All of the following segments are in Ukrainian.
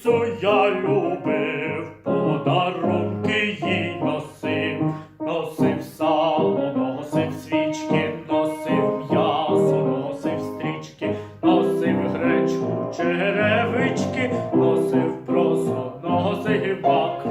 Цю я любив, подарунки їй носив, носив сало, носив свічки, носив м'ясо, носив стрічки, носив гречку, черевички, носив просо, носив бак.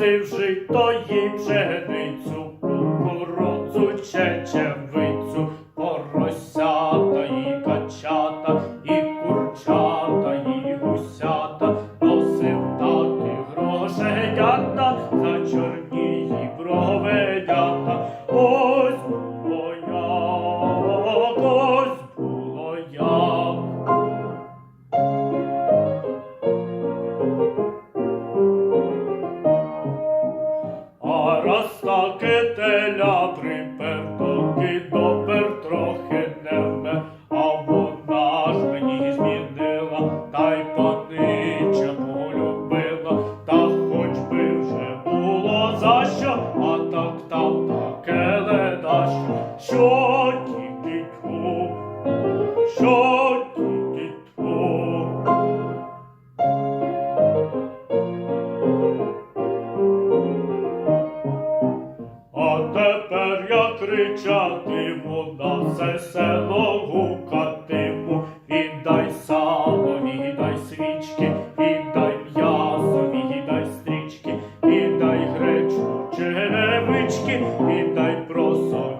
Косив жито їй пшеницю, кукурудзу, чечевицю, поросята і качата, і курчата, і гусята, носив так і грошенята за чорні. Раз таки теля приперто, допер трохи вме, а вона ж мені змінила, та й панича полюбила, та хоч би вже було за що, а так там таке ледащо, що тільки що кричатиму на все село гукатиму. Віддай сало, віддай свічки, віддай м'ясо, віддай стрічки, віддай гречку, черевички, віддай просо,